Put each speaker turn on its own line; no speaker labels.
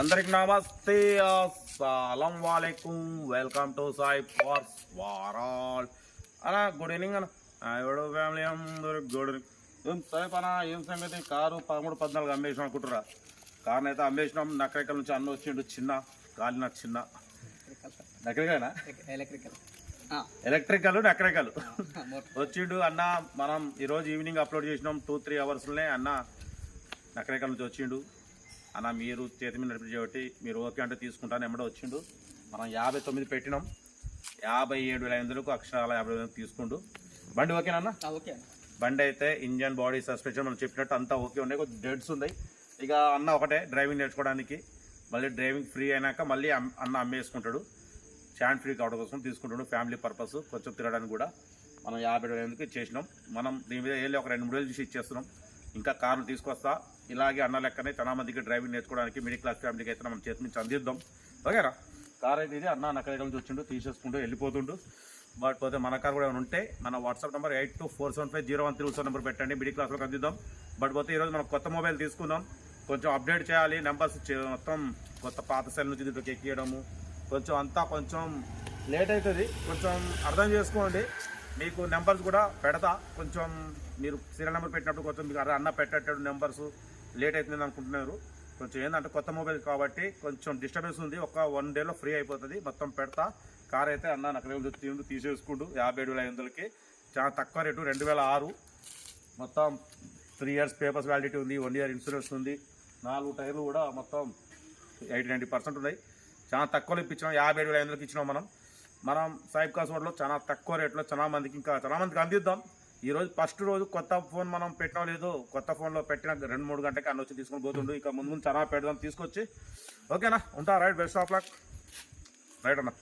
అందరికి నమస్తే. అస్సలం వాలేకుం వెల్కమ్ టు సాయి ఫార్స్ వారాల్ అలా గుడ్ ఈవినింగ్ అన్న. ఎవడు ఫ్యామిలీ అందరు గుడ్ ఏం సాయి పనా ఏం సంగతి? కారు పదమూడు పద్నాలుగు అమ్మేసినాం అనుకుంటురా కారుని అయితే అమ్మేసినాం. నకరికల నుంచి అన్న వచ్చిండు చిన్న. కాలిన చిన్న. నకరికలేనా
ఎలక్ట్రికల్.
ఎలక్ట్రికల్ నకరికల్ వచ్చిండు అన్న మనం ఈరోజు ఈవినింగ్ అప్లోడ్ చేసినాం. టూ త్రీ అవర్స్లోనే అన్న నకరేకల నుంచి వచ్చిండు. అన్న మీరు చేతి మీద నడిపి కాబట్టి మీరు ఓకే అంటే తీసుకుంటాను ఎమ్మడో వచ్చిండు. మనం యాభై తొమ్మిది పెట్టినాం. యాభై ఏడు వేల ఐదు అక్షరాల యాభై వేలకు తీసుకుండు. బండి ఓకేనన్న
ఓకే
బండి అయితే ఇంజన్ బాడీ సస్పెన్షన్ మనం చెప్పినట్టు అంతా ఓకే ఉన్నాయి. కొద్ది డెడ్స్ ఉన్నాయి. ఇక అన్న ఒకటే డ్రైవింగ్ నేర్చుకోవడానికి. మళ్ళీ డ్రైవింగ్ ఫ్రీ అయినాక మళ్ళీ అన్న అమ్మేసుకుంటాడు. స్టాండ్ ఫ్రీ కావడం కోసం తీసుకుంటాడు ఫ్యామిలీ పర్పస్ కొంచెం తిరగడానికి కూడా. మనం యాభై వేల ఎందుకు ఇచ్చేసినాం మనం దీని మీద వెళ్ళి ఒక రెండు మూడు వేలు చూసి ఇచ్చేస్తున్నాం. ఇంకా కార్లు తీసుకొస్తా. ఇలాగే అన్న లెక్కనే చాలా మందికి డ్రైవింగ్ నేర్చుకోవడానికి మిడిల్ క్లాస్ ఫ్యామిలీకి అయితే మనం చేతి నుంచి అందిద్దాం. ఓకేరా కార్ అయితే ఇది అన్న నక్కడికి నుంచి వచ్చిండు తీసేసుకుంటూ వెళ్ళిపోతుండు. బట్ పోతే మన కార్ కూడా ఏమైనా ఉంటే మన WhatsApp number eight two four seven five zero one three seven number పెట్టండి మిడిల్ క్లాస్లోకి అందిద్దాం. బట్ పోతే ఈరోజు మనం కొత్త మొబైల్ తీసుకుందాం. కొంచెం అప్డేట్ చేయాలి నెంబర్స్ మొత్తం కొత్త పాత సెల్ నుంచి దీంట్లోకి ఎక్కియడము. కొంచెం అంతా కొంచెం లేట్ అవుతుంది. కొంచెం అర్థం చేసుకోండి. మీకు నెంబర్స్ కూడా పెడతా. కొంచెం మీరు సీరియల్ నెంబర్ పెట్టినప్పుడు కొంచెం మీకు అన్న పెట్టేటప్పుడు నెంబర్స్ లేట్ అవుతుంది అనుకుంటున్నారు. కొంచెం ఏంటంటే కొత్త మొబైల్ కాబట్టి కొంచెం డిస్టర్బెన్స్ ఉంది. ఒక వన్ డేలో ఫ్రీ అయిపోతుంది. మొత్తం పెడతా. కార్ అయితే అన్న నాకు తీండు తీసేసుకుంటూ యాభై ఏడు వేల ఐదు వందలకి. చాలా తక్కువ రేటు రెండు వేల ఆరు. మొత్తం త్రీ ఇయర్స్ పేపర్స్ వ్యాలిడిటీ ఉంది వన్ ఇయర్ ఇన్సూరెన్స్ ఉంది. నాలుగు టైర్లు కూడా మొత్తం ఎయిటీ నైంటీ పర్సెంట్ ఉన్నాయి. చాలా తక్కువలో ఇప్పించినాం. యాభై ఏడు వేల ఐదు వందలకి ఇచ్చినాం మనం. మనం సాయిబ్ కాస్వర్డ్లో చాలా తక్కువ రేట్లో చాలా మందికి ఇంకా చాలా మందికి అందిద్దాం. ఈరోజు ఫస్ట్ రోజు కొత్త ఫోన్ మనం పెట్టడం లేదు కొత్త ఫోన్లో పెట్టిన రెండు మూడు గంటకి అన్న వచ్చి తీసుకొని పోతుండు. ఇక ముందు ముందు చాలా పెడదాం తీసుకొచ్చి. ఓకేనా? ఉంటా right best of luck. Right అన్న.